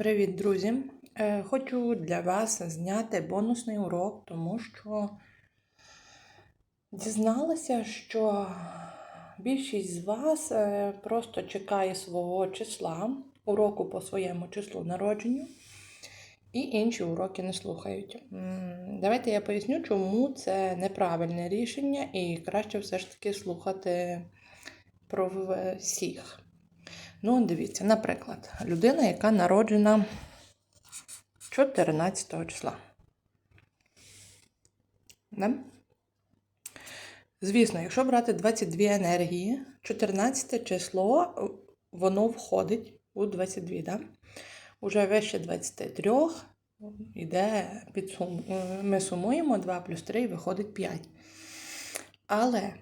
Привіт, друзі! Е, Хочу для вас зняти бонусний урок, тому що дізналася, що більшість з вас е, просто чекає свого числа, уроку по своєму числу народженню, і інші уроки не слухають. Давайте я поясню, чому це неправильне рішення, і краще все ж таки слухати про всіх. Ну, дивіться, наприклад, людина, яка народжена 14 числа. Да? Звісно, якщо брати 22 енергії, 14 число е, воно входить у 22, да? Уже вище 23 йде підсум... е, Ми сумуємо 2 плюс 3 і виходить 5. Але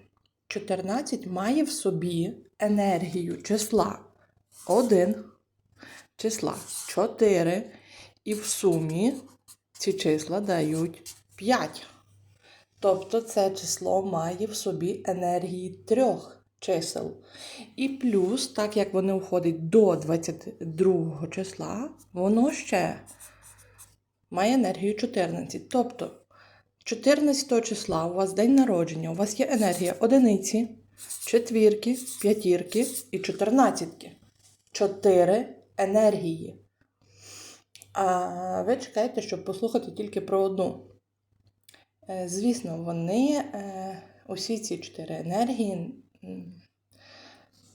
14 має в собі енергію числа 1, числа 4, і в сумі ці числа дають 5. Тобто це число має в собі енергії трьох чисел. І плюс, так як вони входять до 22 числа, воно ще має енергію 14. Тобто 14 числа у вас день народження, у вас є енергія одиниці, четвірки, п'ятірки і чотирнадцятки. Чотири енергії. А ви чекаєте, щоб послухати тільки про одну. Е, Звісно, вони, е, усі ці чотири енергії,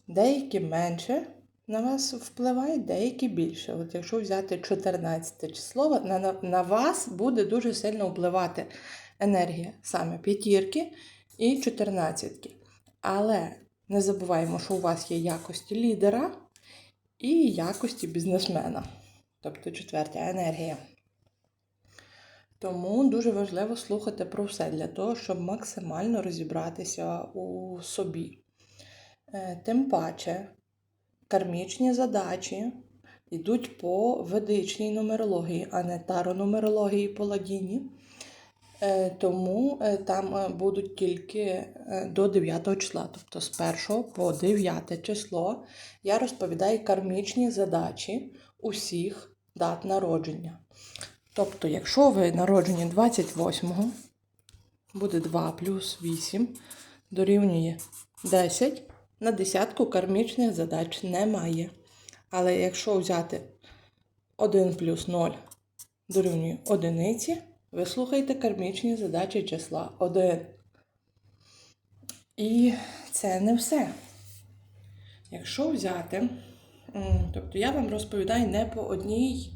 деякі менше на вас впливають, деякі більше. От якщо взяти 14 число, на, на, вас буде дуже сильно впливати енергія саме п'ятірки і чотирнадцятки. Але не забуваємо, що у вас є якості лідера і якості бізнесмена, тобто четвертя енергія. Тому дуже важливо слухати про все для того, щоб максимально розібратися у собі. Е, Тим паче, кармічні задачі йдуть по ведичній нумерології, а не таронумерології по ладіні. Е, Тому е, там е, будуть тільки е, до 9 числа, тобто з 1 по 9 число я розповідаю кармічні задачі усіх дат народження. Тобто, якщо ви народжені 28-го, буде 2 плюс 8 дорівнює 10. На десятку кармічних задач немає. Але якщо взяти 1 плюс 0 дорівнює одиниці, ви слухаєте кармічні задачі числа 1. І це не все. Якщо взяти, тобто я вам розповідаю не по одній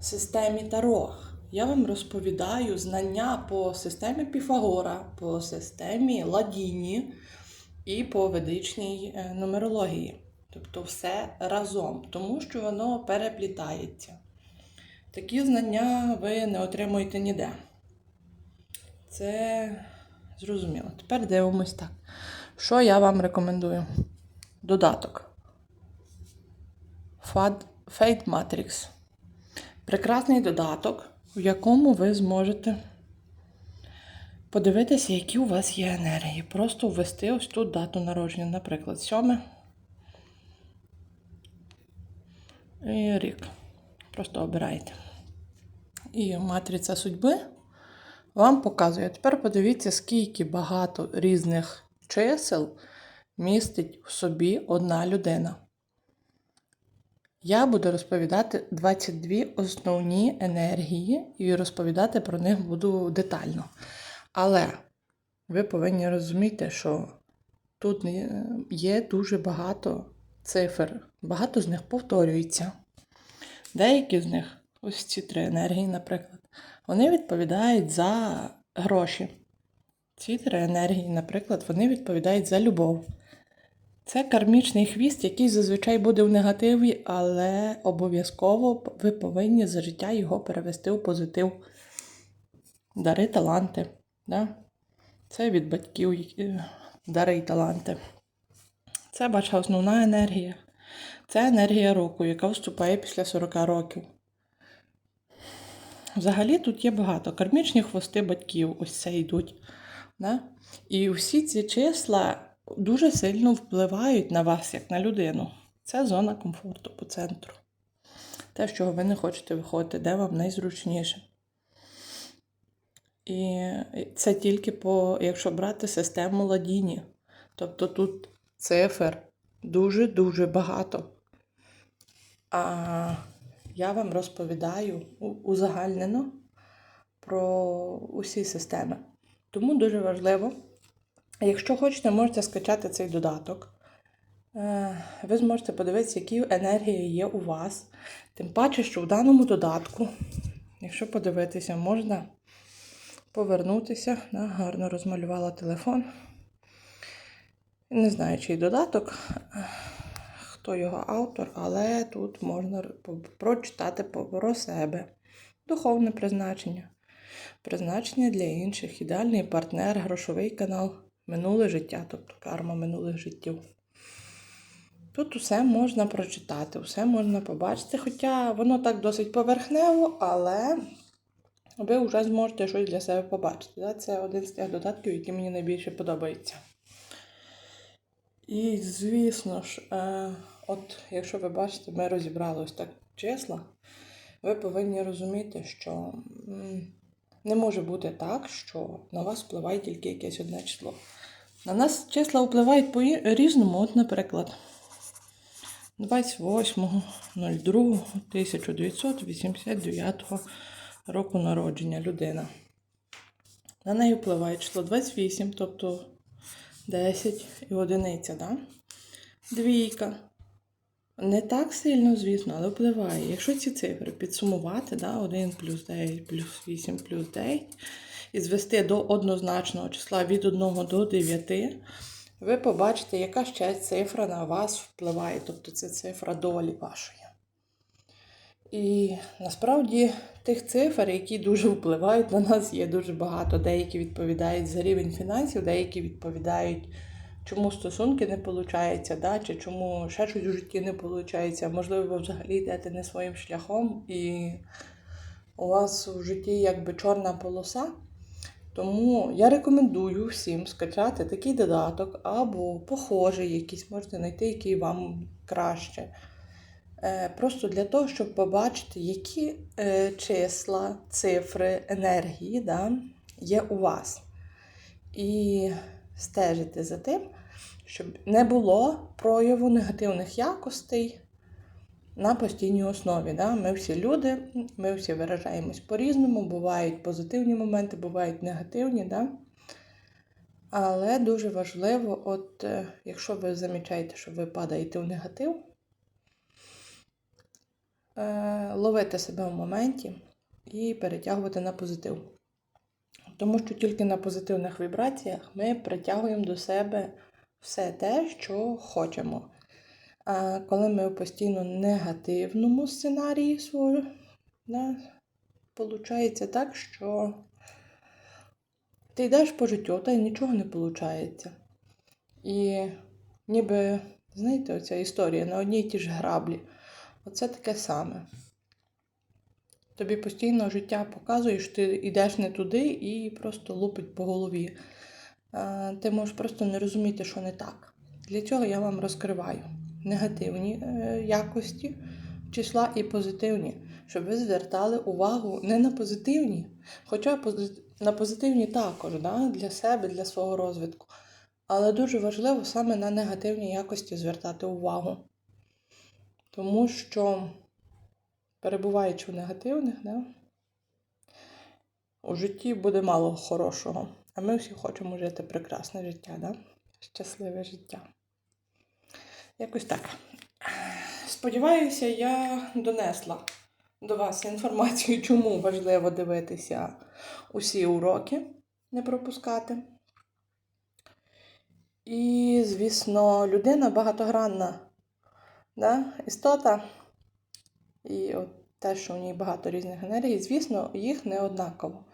системі Таро. Я вам розповідаю знання по системі Піфагора, по системі Ладіні і по ведичній е, нумерології. Тобто все разом, тому що воно переплітається. Такі знання ви не отримуєте ніде. Це зрозуміло. Тепер дивимось так. Що я вам рекомендую? Додаток. Fate Matrix. Прекрасний додаток, в якому ви зможете подивитися, які у вас є енергії. Просто ввести ось тут дату народження, наприклад, 7 і рік. Просто обирайте. І матриця судьби вам показує. Тепер подивіться, скільки багато різних чисел містить в собі одна людина. Я буду розповідати 22 основні енергії і розповідати про них буду детально. Але ви повинні розуміти, що тут є дуже багато цифр, багато з них повторюється. Деякі з них, ось ці три енергії, наприклад, вони відповідають за гроші. Ці три енергії, наприклад, вони відповідають за любов. Це кармічний хвіст, який зазвичай буде в негативі, але обов'язково ви повинні за життя його перевести в позитив. Дари таланти. Да? Це від батьків дари і таланти. Це ваша основна енергія. Це енергія року, яка вступає після 40 років. Взагалі тут є багато. Кармічні хвости батьків, ось це йдуть. Да? І всі ці числа дуже сильно впливають на вас, як на людину. Це зона комфорту по центру. те, з чого ви не хочете виходити, де вам найзручніше. І це тільки по, якщо брати систему ладіні. Тобто тут цифр дуже-дуже багато. А я вам розповідаю узагальнено про усі системи. Тому дуже важливо, якщо хочете, можете скачати цей додаток. Е, Ви зможете подивитися, які енергії є у вас. Тим паче, що в даному додатку, якщо подивитися, можна повернутися. Гарно розмалювала телефон. Не знаю, чий додаток, хто його автор, але тут можна прочитати про себе. Духовне призначення, призначення для інших, ідеальний партнер, грошовий канал, минуле життя, тобто карма минулих життів. Тут усе можна прочитати, усе можна побачити, хоча воно так досить поверхнево, але ви вже зможете щось для себе побачити. Це один з тих додатків, який мені найбільше подобається. І, звісно ж, е, от якщо ви бачите, ми розібрали ось так числа, ви повинні розуміти, що не може бути так, що на вас впливає тільки якесь одне число. На нас числа впливають по-різному. От, наприклад, 28.02.1989 року народження людина. На неї впливає число 28, тобто 10 і одиниця, да? Двійка. Не так сильно, звісно, але впливає. Якщо ці цифри підсумувати, да, 1 плюс 9 плюс 8 плюс 9, і звести до однозначного числа від 1 до 9, ви побачите, яка ще цифра на вас впливає. Тобто це цифра долі вашої. І насправді тих цифр, які дуже впливають на нас, є дуже багато. Деякі відповідають за рівень фінансів, деякі відповідають, чому стосунки не получаються, да, чи чому ще щось у житті не виходить. Можливо, ви взагалі йдете не своїм шляхом, і у вас у житті якби чорна полоса. Тому я рекомендую всім скачати такий додаток або похожий якийсь, можете знайти, який вам краще. Е, Просто для того, щоб побачити, які е, числа, цифри, енергії да, є у вас. І стежити за тим, щоб не було прояву негативних якостей на постійній основі. Да? Ми всі люди, ми всі виражаємось по-різному, бувають позитивні моменти, бувають негативні. Да? Але дуже важливо, от е, якщо ви замічаєте, що ви падаєте в негатив, е, ловити себе в моменті і перетягувати на позитив. Тому що тільки на позитивних вібраціях ми притягуємо до себе все те, що хочемо. А коли ми в постійно негативному сценарії свого, да, виходить так, що ти йдеш по життю, та й нічого не виходить. І ніби, знаєте, оця історія на одній й ті ж граблі. Оце таке саме. Тобі постійно життя показує, що ти йдеш не туди і просто лупить по голові. Ти можеш просто не розуміти, що не так. Для цього я вам розкриваю негативні е, якості числа і позитивні, щоб ви звертали увагу не на позитивні, хоча на позитивні також да, для себе, для свого розвитку. Але дуже важливо саме на негативні якості звертати увагу. Тому що, перебуваючи в негативних, да, у житті буде мало хорошого. А ми всі хочемо жити прекрасне життя, да? щасливе життя. Якось так. Сподіваюся, я донесла до вас інформацію, чому важливо дивитися усі уроки, не пропускати. І, звісно, людина багатогранна да? істота. І от те, що в ній багато різних енергій, звісно, їх не однаково.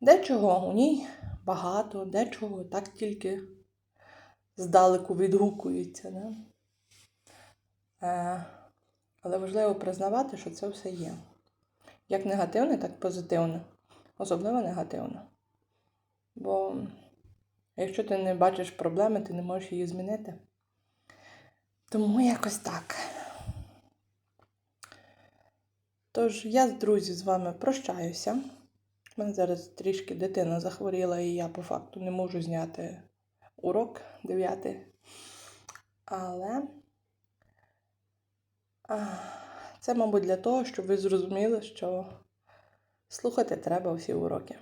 Дечого у ній багато, дечого так тільки здалеку відгукується. Да? Е, але важливо признавати, що це все є. Як негативне, так і позитивне. Особливо негативне. Бо якщо ти не бачиш проблеми, ти не можеш її змінити. Тому якось так. Тож, я, друзі, з вами прощаюся. У мене зараз трішки дитина захворіла, і я по факту не можу зняти урок 9. Але це, мабуть, для того, щоб ви зрозуміли, що слухати треба всі уроки.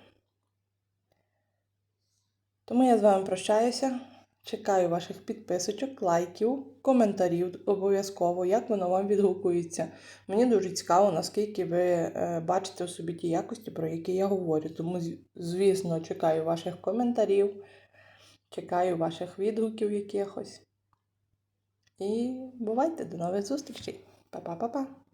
Тому я з вами прощаюся. Чекаю ваших підписочок, лайків, коментарів обов'язково, як воно вам відгукується. Мені дуже цікаво, наскільки ви е, бачите у собі ті якості, про які я говорю. Тому, звісно, чекаю ваших коментарів, чекаю ваших відгуків якихось. І бувайте до нових зустрічей. Па-па-па-па.